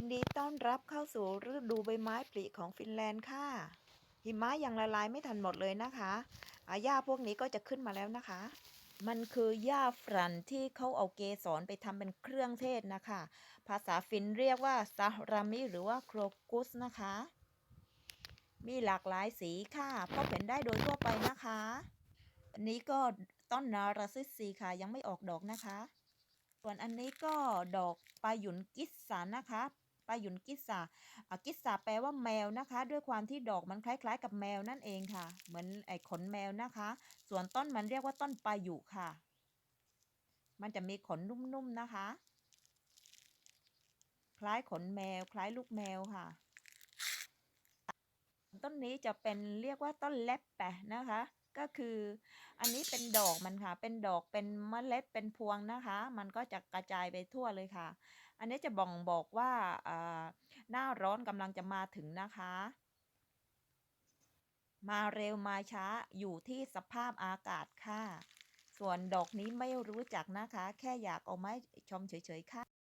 ยินดีต้อนรับเข้าสู่ฤดูใบไม้ผลิของฟินแลนด์ค่ะ หิมะยังละลายไม่ทันหมดเลยนะคะอาหญ้าพวกนี้ก็จะขึ้นมาแล้วนะคะ มันคือหญ้าฝรั่นที่เขาเอาเกสรไปทำเป็นเครื่องเทศนะคะ ภาษาฟินเรียกว่าซารามิหรือว่าโครกุสนะคะ มีหลากหลายสีค่ะพบเห็นได้โดยทั่วไปนะคะ อันนี้ก็ต้นนาราซิสซีค่ะยังไม่ออกดอกนะคะส่วนอันนี้ก็ดอกปลาหยุนกิสสานะคะ ปลาหยุนกิสสาอะกิสสาแปลว่าแมวนะคะ ด้วยความที่ดอกมันคล้ายๆ กับแมวนั่นเองค่ะ เหมือนไอ้ขนแมวนะคะ ส่วนต้นมันเรียกว่าต้นปลาหยุค่ะ มันจะมีขนนุ่มๆนะคะ คล้ายขนแมว คล้ายลูกแมวค่ะ ต้นนี้จะเป็นเรียกว่าต้นเล็บแปะนะคะ ก็คือ อันนี้เป็นดอกมันค่ะ เป็นดอกเป็นเมล็ดเป็นพวงนะคะ มันก็จะกระจายไปทั่วเลยค่ะ อันนี้จะบ่งบอกว่าอ่าหน้าร้อนกำลังจะมาถึงนะคะ มาเร็วมาช้าอยู่ที่สภาพอากาศค่ะ ส่วนดอกนี้ไม่รู้จักนะคะ แค่อยากเอาไม้ชมเฉยๆค่ะ